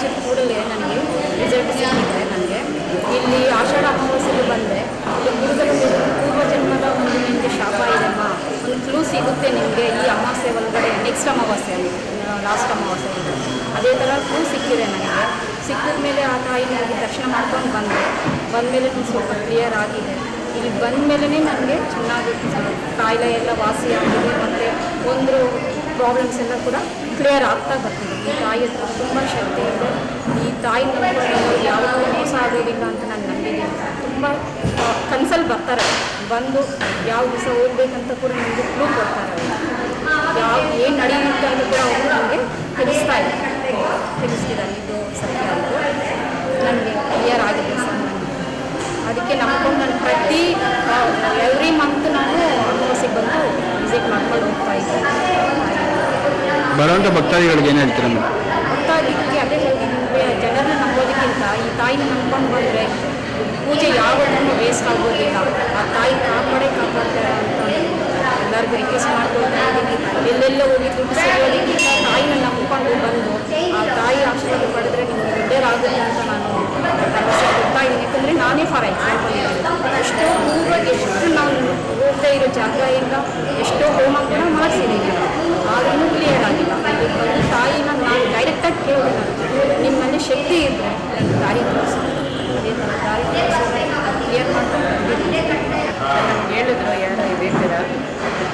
ಹಚ್ಚಿದ ಕೂಡಲೇ ನನಗೆ ರಿಸಲ್ಟ್ ಸಿಕ್ಕಿದೆ ನನಗೆ. ಇಲ್ಲಿ ಆಷಾಢ ಅಮಾವಾಸ್ಯೆಗೆ ಬಂದರೆ ಗುರುಗಳು ಪೂರ್ವ ಜನ್ಮದ ಒಂದು ನಿಮಗೆ ಶಾಪ ಇದೆಮ್ಮ ಒಂದು ಕ್ಲೂ ಸಿಗುತ್ತೆ ನಿಮಗೆ ಈ ಅಮಾವಾಸ್ಯೆ ಒಳಗಡೆ ನೆಕ್ಸ್ಟ್ ಅಮಾವಾಸ್ಯೆ ಲಾಸ್ಟ್ ಅಮಾವಾಸ್ಯೆ ಅದೇ ಥರ ಕ್ಲೂ ಸಿಕ್ಕಿದೆ ನನಗೆ. ಸಿಕ್ಕಿದ ಮೇಲೆ ಆ ತಾಯಿ ನನಗೆ ದರ್ಶನ ಮಾಡ್ಕೊಂಡು ಬಂದೆ. ಬಂದಮೇಲೆ ನಾನು ಸ್ವಲ್ಪ ಕ್ಲಿಯರ್ ಆಗಿದೆ. ಇಲ್ಲಿ ಬಂದಮೇಲೆ ನನಗೆ ಚೆನ್ನಾಗಿ ಕಾಯಿಲೆ ಎಲ್ಲ ವಾಸಿ ವಾಸಿಯಾಗಿದೆ ಮತ್ತು ಒಂದು ಪ್ರಾಬ್ಲಮ್ಸ್ ಎಲ್ಲ ಕೂಡ ಕ್ಲಿಯರ್ ಆಗ್ತಾ ಬರ್ತಿದೆ. ಈ ತಾಯಿ ಹತ್ರ ತುಂಬ ಶಕ್ತಿ ತಾಯಿ ಯಾವತ್ತೂ ಮೋಸ ಆಗೋದಿಲ್ಲ ಅಂತ ನಾನು ನಂಬಿದ್ದೀನಿ ತುಂಬ ಕನ್ಸಲ್ಲಿ ಬರ್ತಾರೆ. ಬಂದು ಯಾವ ದಿವಸ ಹೋಗ್ಬೇಕಂತ ಕೂಡ ನನಗೆ ಕ್ಲೂ ಕೊಡ್ತಾರೆ ಯಾವ, ಏನು ನಡೆಯುತ್ತೆ ಅಂತ ಕೂಡ ಅವರು ನನಗೆ ತಿಳಿಸ್ತಾ ಇದ್ದಾರೆ ತಿಳಿಸ್ತಿದ್ದಾರೆ. ಇದು ಸತ್ಯ ಅಂತ ನನಗೆ ಕ್ಲಿಯರ್ ಆಗಿದೆ ಸರ್ ಅದಕ್ಕೆ ನಂಬ್ಕೊಂಡು ನಾನು ಪ್ರತಿ ಎವ್ರಿ ಮಂತ್ ನಾನು ಅಮಾವಾಸ್ಯೆಗೆ ಬಂದು ವಿಸಿಟ್ ಮಾಡ್ಕೊಂಡು ಹೋಗ್ತಾ ಇದ್ದೀನಿ. ಭಕ್ತಾದಿಗಳಿಗೆ ಏನು ಹೇಳ್ತೀರ ನಂಬೋದಕ್ಕಿಂತ ಈ ತಾಯಿನ ನಂಬ್ಕೊಂಡು ಬಂದರೆ ಪೂಜೆ ಯಾವತ್ತೂ ವೇಸ್ಟ್ ಆಗೋದಿಲ್ಲ. ಆ ತಾಯಿ ಕಾಪಾಡೇ ಕಾಪಾಡ್ತಾರೆ ಅಂತ ಎಲ್ಲರಿಗೂ ರಿಕ್ವೆಸ್ಟ್ ಮಾಡ್ಕೊಳ್ತಾ ಇದ್ದೀನಿ. ಎಲ್ಲೆಲ್ಲ ಹೋಗಿ ದುಡ್ಡು ಸಿಗೋದಕ್ಕಿಂತ ತಾಯಿನ ನಂಬ್ಕೊಂಡು ಬಂದು ಆ ತಾಯಿ ಆಶೀರ್ವಾದ ಪಡೆದ್ರೆ ನಿಮಗೆ ಒಳ್ಳೆಯದಾಗುತ್ತೆ ಅಂತ ನಾನು ಭರವಸೆ ಕೊಡ್ತಾ ಇದ್ದೀನಿ. ಯಾಕಂದರೆ ನಾನೇ ಫಾರ್ ಎಕ್ಸಾಂಪಲ್ ಎಷ್ಟೋ ದೂರ, ಎಷ್ಟು ನಾನು ಹೋಗದೇ ಇರೋ ಜಾಗದಿಂದ ಎಷ್ಟೋ ಹೋಮ ಕೂಡ ಮಾಡಿಸಿದ್ದೀನಿ ಆದ್ರೂ ಕ್ಲಿಯರ್ ಆಗಿಲ್ಲ. ತಾಯಿನ ನಾನು ಡೈರೆಕ್ಟಾಗಿ ಕೇಳಿದೆ ನಿಮ್ಮಲ್ಲಿ ಶಕ್ತಿ ಇದ್ದರೆ ನನಗೆ ದಾರಿ ತೋರಿಸಿ ಅದೇ ಥರ ದಾರಿ ತೋರಿಸಿದ್ರೆ ಕ್ಲಿಯರ್ ಮಾಡ್ಕೊಂಡು ಬಂದಿದ್ದೀನಿ ನಮ್ಗೆ ಹೇಳಿದ್ರು ಯಾರೋ ಇದೇ ಥರ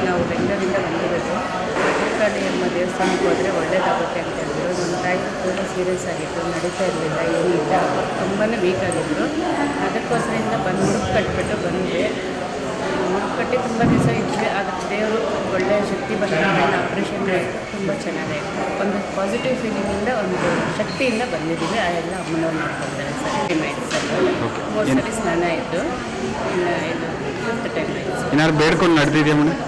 ನಾವು ಬೆಂಗಳೂರಿಂದ ಬಂದಿರೋದು ಎಂಬ ದೇವಸ್ಥಾನಕ್ಕೆ ಹೋದರೆ ಒಳ್ಳೇದಾಗುತ್ತೆ ಅಂತ ಹೇಳಿದ್ರು. ನಮ್ಮ ತಾಯಿ ತುಂಬ ಸೀರಿಯಸ್ ಆಗಿತ್ತು ನಡೀತಾ ಇರಲಿಲ್ಲ ಏನಿಲ್ಲ ತುಂಬಾ ವೀಕ್ ಆಗಿದ್ದರು ಅದಕ್ಕೋಸ್ಕರದಿಂದ ಬಂದು ಮುಡುಕು ಕಟ್ಬಿಟ್ಟು ಬಂದ್ವಿ. ಮುಡುಕು ಕಟ್ಟಿ ತುಂಬ ದಿವಸ ಇದ್ವಿ. ಅದಕ್ಕೆ ದೇವರು ಒಳ್ಳೆಯ ಶಕ್ತಿ ಬಂದ ಆಪ್ರೇಷನ್ ಆಯಿತು ತುಂಬ ಚೆನ್ನಾಗಾಯಿತು ಒಂದು ಪಾಸಿಟಿವ್ ಫೀಲಿಂಗಿಂದ ಒಂದು ಶಕ್ತಿಯಿಂದ ಬಂದಿದ್ದೀವಿ. ಆ ಎಲ್ಲ ಅಮ್ಮನವ್ರು ಮಾಡ್ಕೊಳ್ತಾರೆ ಸರ್. ಮೆಡಿಸನ್ ಮೂರು ಸರಿ ಸ್ನಾನ ಆಯಿತು. ಇನ್ನು ಇದು ಫಿಫ್ತ್ ಟೈಮ್ ಆಯಿತು ಏನಾದ್ರು ಬೇಡ್ಕೊಂಡು ನಡೆದಿದೆಯಾ ಮೇಡಮ್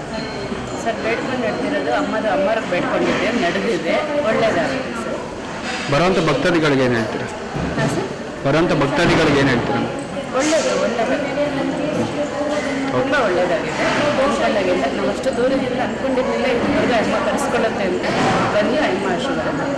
ಸರ್ ಬೇಡ್ಕೊಂಡು ನಡೆದಿರೋದು ಅಮ್ಮದ ಅಮ್ಮರಿಗೆ ಬೇಡ್ಕೊಂಡಿದ್ದೆ ನಡೆದಿದೆ ಒಳ್ಳೇದಾಗುತ್ತೆ ಸರ್. ಬರುವಂಥ ಭಕ್ತಾದಿಗಳಿಗೆ ಏನು ಹೇಳ್ತೀರಾ? ಬರುವಂಥ ಭಕ್ತಾದಿಗಳಿಗೆ ಏನು ಹೇಳ್ತೀರಾ? ಒಳ್ಳೇದು ಒಳ್ಳೇದಾಗಿದೆ ತುಂಬ ಒಳ್ಳೇದಾಗಿದೆ. ನಾವು ಅಷ್ಟು ದೂರದಿಂದ ಅಂದ್ಕೊಂಡಿರಲಿಲ್ಲ ಇದು ಅಮ್ಮ ಕರೆಸ್ಕೊಳ್ಳುತ್ತೆ ಅಂತ. ಬಂದು ಅಮ್ಮ ಆಶೀರ್ವಾದ.